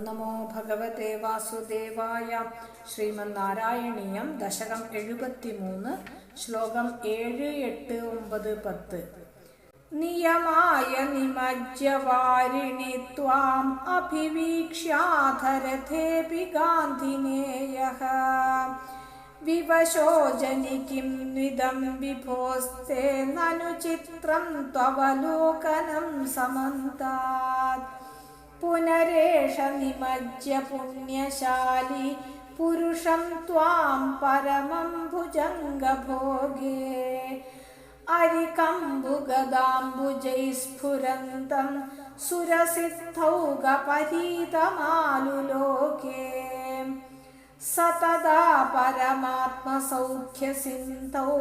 നമോ ഭഗവതേ വാസുദേവായ ശ്രീമന്നാരായണീയം ദശകം എഴുപത്തിമൂന്ന് ശ്ലോകം ഏഴ് എട്ട് ഒമ്പത് പത്ത്. നിയമായ നിമജ്ജവാരിണി ത്വാം അഭിവീക്ഷ്യാധരഥേപി ഗാന്ധിനേയ വിവശോ ജനിക്കും കിം ദ്വിദം വിഭോസ്തേ നനു ചിത്രം ത്വവലോകനം സമന്താത്. പുനരേഷ നിമജ്യ പുണ്യശാലി പുരുഷം ത്വാം പരമം ഭുജംഗഭോഗേ. അരികംബുഗദാംബുജൈ സ്ഫുരന്തം സുരസിദ്ധൗകപരീതമാലുലോകേ സതദാ പരമാത്മസൗഖ്യസിന്ധൗ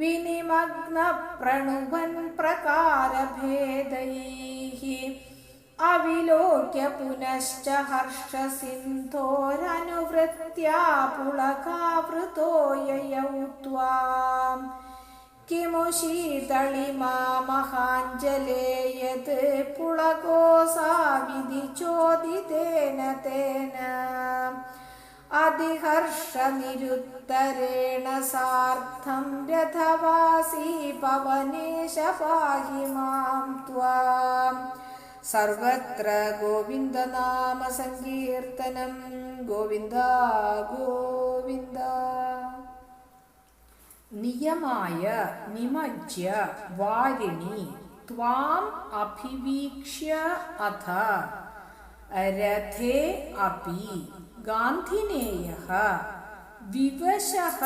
വിനിമഗ്ന പ്രണുവൻ പ്രകാരഭേദൈः അവിലോക്യ പുനശ്ച ഹർഷസിന്ധോരനുവൃത്യാ പുളകാവൃതോ യയൗ ത്വാം കിമു ശീതളിമാ മഹാഞ്ജലേ യത് പുളകോസാവിധി ചോദിതേന തേന. അതിഹർഷനിരുത്തരേണ സാർത്ഥം രഥവാസീ പവനേശ പാഹി മാം ത്വാം. സർവത്ര ഗോവിന്ദനാമ സങ്കീർത്തനം ഗോവിന്ദ ഗോവിന്ദ. നിയമായ നിമജ്യ വാരിണി ത്വാം അഭിവീക്ഷ്യ അഥ. രഥേ അപി ഗാന്ധിനേയഃ. വിവശഃ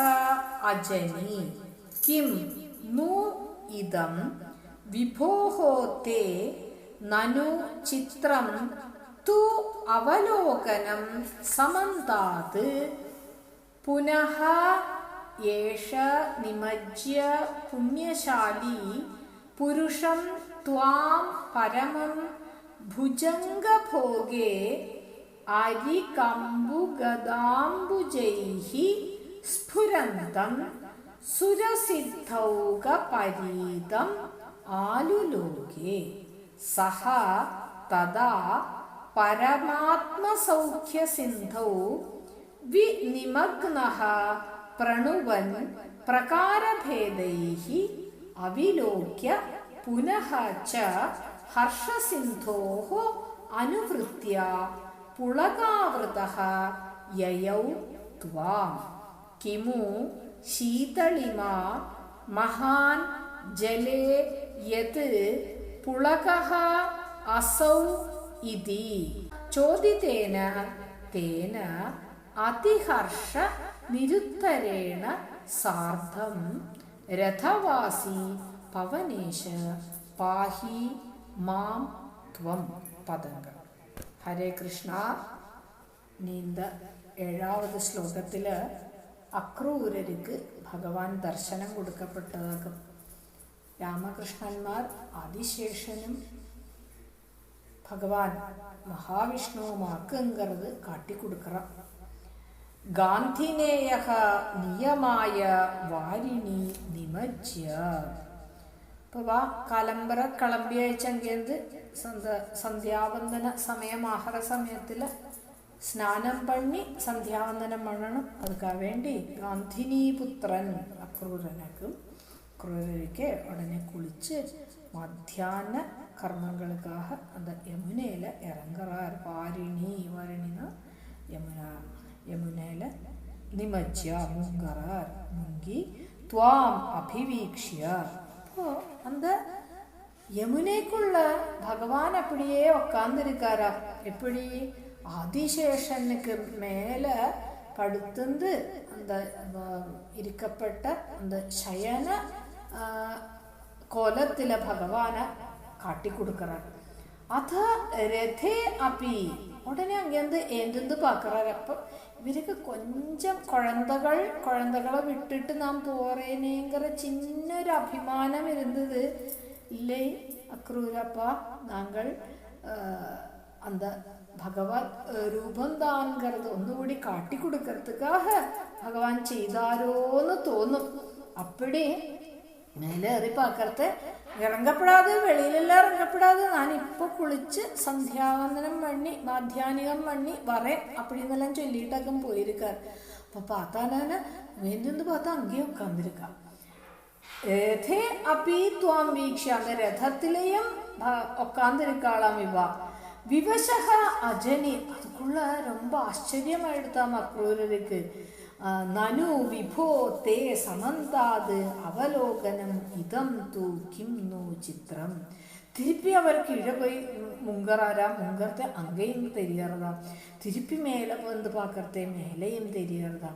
അജനി. കിം നു ഇദം വിഭോः ते നനു ചിത്രം തു അവലോകനം സമന്താത്. പുനഃ ഏഷ നിമജ്യ പുണ്യശാലി പുരുഷം ത്വാം പരമം ഭുജംഗഭോഗേ അരികമ്പുഗദാംബുജൈः സ്ഫുരന്തം സുരസിദ്ധൗകപരീതം ആലുലോകേ. സഹ തദാ പരമാത്മസൗഖ്യസിന്ധൗ വിനിമഗ്നഃ പ്രണുവൻ പ്രകാരഭേദൈः അവിലോക്യ പുനഃ ച ഹർഷസിന്ധോः അനുവൃത്യ പുളകാവൃതः യയൗ ത്വാം. കിമു ശീതളിമാ മഹാൻ ജലേ യത് പുളകഃ അസൗ ഇതി ചോദിതേന തേന അതിഹർഷ നിരുത്തരേണ സാർദ്ധം രഥവാസി പവനേശ പാഹി മാം ത്വം പതങ്ക ഹരേ കൃഷ്ണ. നീന്ത ഏഴാവത് ശ്ലോകത്തിൽ അക്രൂരർക്ക് ഭഗവാൻ ദർശനം കൊടുക്കപ്പെട്ടതൊക്കെ രാമകൃഷ്ണന്മാർ ആദിശേഷനും ഭഗവാൻ മഹാവിഷ്ണുവും ആക്കങ്കറത് കാട്ടിക്കൊടുക്കണം. ഗാന്ധിനേയ നിയമായ വാരിണി നിമജ്യ ഇപ്പോൾ വാ കലമ്പറ കളമ്പിയഴിച്ചെങ്കേന്ത് സന്ത സന്ധ്യാവന്തന സമയം ആഹാര സമയത്തിൽ സ്നാനം പണി സന്ധ്യാവന്തനം പണണം അതുക്കാ വേണ്ടി ഗാന്ധിനീപുത്രൻ അക്രൂരനക്കും. குருவிக்கு உடனே குளித்து மத்தியான கர்மங்களுக்காக அந்த யமுனையில் இறங்குறார் பாரிணி வரிணினா யமுனா யமுனையில் நிமஜ்யா முங்குறார் முங்கி துவாம் அபிவீக்ஷியார் அப்போ அந்த யமுனைக்குள்ள பகவான் அப்படியே உட்காந்துருக்காரா எப்படி ஆதிசேஷனுக்கு மேலே படுத்துந்து அந்த இருக்கப்பட்ட அந்த சயன കൊലത്തിലെ ഭഗവാന് കാട്ടിക്കൊടുക്കുന്നത് അത് രഥേ അപ്പി ഉടനെ അങ്ങനത് എന്തെന്ത് പാക്കറാറ് അപ്പം ഇവരൊക്കെ കൊഞ്ചം കുഴന്തകൾ കുഴന്തകളെ വിട്ടിട്ട് നാം പോറേനേങ്കറ ചിന്നൊരു അഭിമാനം ഇരുന്നത്. ഇല്ലേ അക്രൂരപ്പ നാങ്കൾ அந்த பகவத் ரூபம் தான்கிறது ஒன்றுകൂടി കാട്ടിക്കൊടുക്കறதுக்காக ഭഗവാൻ ചെയ്താരോന്ന് തോന്നും. അപ്പടി മേലേറിപ്പോൾ അക്കരത്ത് ഇറങ്ങപ്പെടാതെ വെളിയിലെല്ലാം ഇറങ്ങപ്പെടാതെ ഞാൻ ഇപ്പോൾ കുളിച്ച് സന്ധ്യാവന്തനം പണി മാധ്യാനികം പണി വറേൻ അപ്പഴിന്നെല്ലാം ചൊല്ലിയിട്ടൊക്കെ പോയിരിക്കാറ്. അപ്പൊ പാത്താനാണ് വേണ്ടെന്ന് പാത്ത അങ്ങേ ഉക്കാന്നിരിക്കാം രഥേ അപ്പി ത്വാം വീക്ഷ രഥത്തിലെയും ഒക്കാന്തിരിക്കാളാം ഇവ. விவசக അജനി. അതുക്കുള്ള രൊമ്പ ஆச்சரியமா எடுத்தாமா നനു വിഭോ തേ സമന്താത് അവലോകനം ഇതം തു കിം നോ ചിത്രം திருப்பி அவர் கீழே போய் முங்கறாரா முங்கறத அங்கேயும் தெரியறதா திருப்பி மேலே வந்து பார்க்கறதே மேலேயும் தெரியறதா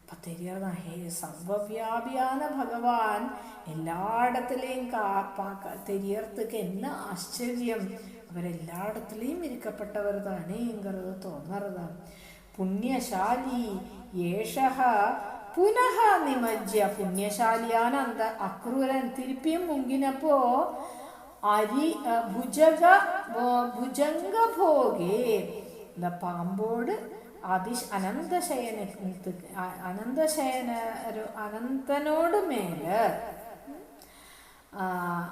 அப்போ தெரியறதா ஹே சர்வவியாபியான பகவான் எல்லா இடத்துலையும் கா பார்க்க தெரியறதுக்கு என்ன ஆச்சரியம் அவர் எல்லா இடத்துலையும் இருக்கப்பட்டவர் தானேங்கிறது தோணுறதா പുണ്യശാലി ഏഷഹ പുനഃ നിമജ്യ പുണ്യശാലിയാനന്ത അക്രൂരൻ. തിരുപ്പിയും മുങ്ങിനപ്പോ അരി ഭുജക ഭുജംഗഭോഗേ. എന്താ പാമ്പോട് അതിശ് അനന്തശയന അനന്തശയന ഒരു അനന്തനോട് മേൽ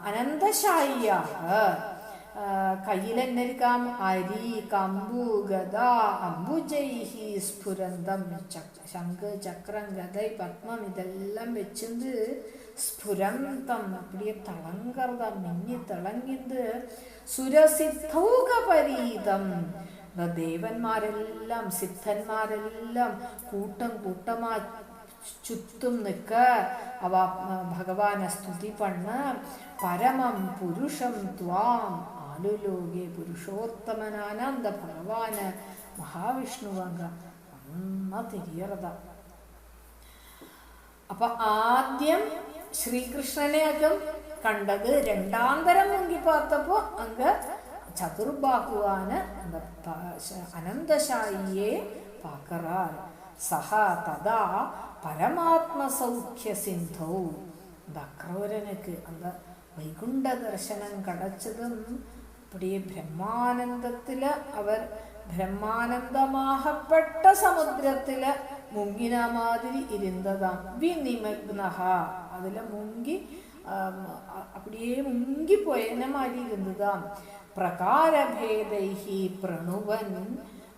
അനന്തശായിയാഹ് കയ്യിലെന്തിരിക്കാം അരി കമ്പു ഗത അമ്പുജൈഹി സ്ഫുരന്തം ശംഖ് ചക്രം ഗത പത്മം ഇതെല്ലാം വെച്ചിട്ട് സ്ഫുരന്തം. അപ്പിയെ തളങ്കർത മിന്നി തിളങ്ങിന്ത് സുരസിദ്ധൗകപരീതം. ദേവന്മാരെല്ലാം സിദ്ധന്മാരെല്ലാം കൂട്ടം കൂട്ടമായി ചുറ്റും നിൽക്ക അവ ഭഗവാനെ സ്തുതി പണ്ണ് പരമം പുരുഷം ത്വാം. നാലുലോകെ പുരുഷോത്തമനാനന്ദ ഭഗവാന് മഹാവിഷ്ണുവാങ്ക അമ്മ തിരിയറത. അപ്പൊ ആദ്യം ശ്രീകൃഷ്ണനെ അകം കണ്ടത് രണ്ടാന്തരം മുങ്കി പാർത്തപ്പോ അങ്ക ചതുർബാഹുവാന് അനന്തശായിയെ പാക്കറാൻ. സഹ തഥാ பரமாத்ம சௌக்கிய சிந்தோ இந்த அக்ரூரனுக்கு அந்த வைகுண்ட தரிசனம் அப்படியே பிரம்மானந்தத்தில் அவர் பிரம்மானந்தமாகப்பட்ட சமுத்திரத்தில் முங்கின மாதிரி இருந்ததாம் விநிமக்னஹா அதில் முங்கி அப்படியே முங்கி போயின மாதிரி இருந்ததாம் പ്രകാരഭേദൈഹി പ്രണുവൻ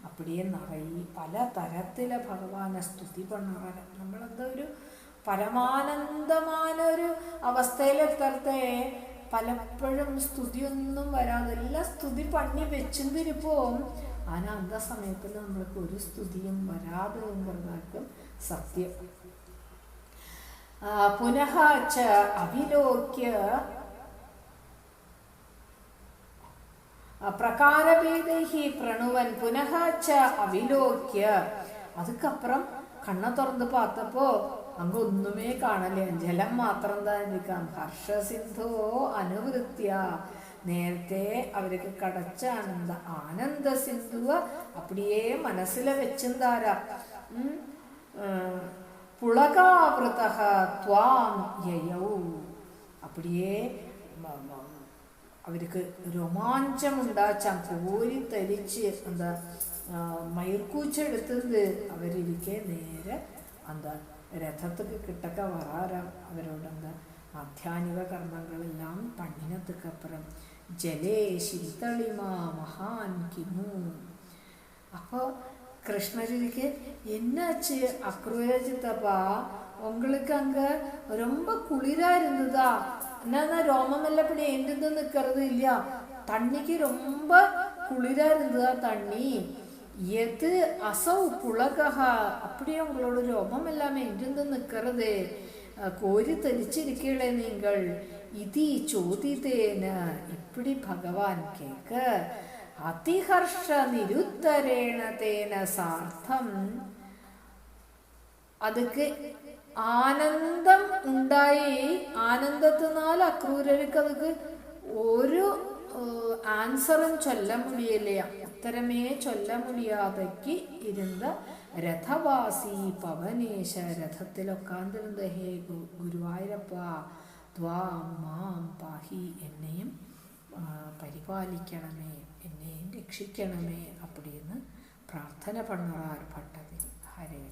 அப்படியே നിറയെ പല തരത്തിലെ ഭഗവാനെ സ്തുതി പണ്ണവൻ നമ്മളെന്താ ഒരു പരമാനന്ദമായ ഒരു അവസ്ഥയിലെത്തത്തെ പലപ്പോഴും സ്തുതിയൊന്നും വരാതെ എല്ലാ സ്തുതി പണി വെച്ചിരിപ്പോ ആന അന്ത സമയത്തിൽ നമ്മൾക്ക് ഒരു സ്തുതിയും വരാതെ എന്നുള്ളതാക്കും സത്യം. പുനഃ ച അഭിലോക്യ പ്രകാരഭേദൈഹി പ്രണുവൻ പുനഃ ച അവിലോക്യ അതുക്കപ്പുറം കണ്ണ തുറന്ന് പാത്തപ്പോ അങ്ങ് ഒന്നുമേ കാണല്ലേ? ജലം മാത്രം താനിരിക്കാം ഹർഷസിന്ധോ അനുവൃത്തിയ. നേരത്തെ അവർക്ക് കടച്ച ആനന്ദ ആനന്ദ സിന്ധുവ അപ്പടിയേ മനസ്സിലെ വെച്ചിന്താരാ? പുളകാവൃത ത്വാം യയൗ. അപ്പടിയേ അവർക്ക് രോമാഞ്ചമുണ്ടാച്ചാൻ കോരി തരിച്ച് എന്താ മയിർക്കൂച്ചെടുത്തത് അവരിരിക്കെ നേരെ എന്താ രഥത്തൊക്കെ കിട്ടൊക്കെ വറാരാ അവരോടെന്ത് ആധ്യാനിക കർമ്മങ്ങളെല്ലാം പണ്ണിനത്തക്കപ്പുറം ജലേ ശീതളിമാ മഹാൻ കിമു. അപ്പോൾ കൃഷ്ണജിക്ക് എന്നാച്ചു അക്രോയോജിത്തപ്പാ ഉങ്ങൾക്ക് അങ്ക് ரொம்ப குளிராயிருந்ததா എന്നാ ரோமம் எல்லாம் பிடி எண்டு நிக்கிறது இல்ல தண்ணிக்கு ரொம்ப குளிராயிருந்ததா எது அசௌ புலகா அப்படியே உங்களோட ரோமம் எல்லாமே எங்கிருந்து நிற்கிறது கோரி தரிச்சிருக்கீங்களே நீங்கள் இதி ചോദിതേന இப்படி பகவான் கேட்க அதிஹர்ஷ நிருத்தரேண தேன சார்த்தம் அதுக்கு ആനന്ദം ഉണ്ടായി ആനന്ദത്തിനാൽ അക്രൂരർക്ക് അതുക്ക് ഒരു ആൻസറും ചൊല്ല മുടിയില്ല ഉത്തരമേ ചൊല്ലമുടിയാതയ്ക്ക് ഇരുന്ന രഥവാസി പവനേശ രഥത്തിലൊക്കാന്തിരുന്ന ഹേ ഗുരുവായൂരപ്പ ദ്വാം മാം പാഹി എന്നെയും പരിപാലിക്കണമേ എന്നെയും രക്ഷിക്കണമേ അപ്പടിയെന്ന് പ്രാർത്ഥന പണ്ണറാർ ഭട്ടതിൽ ഹരേ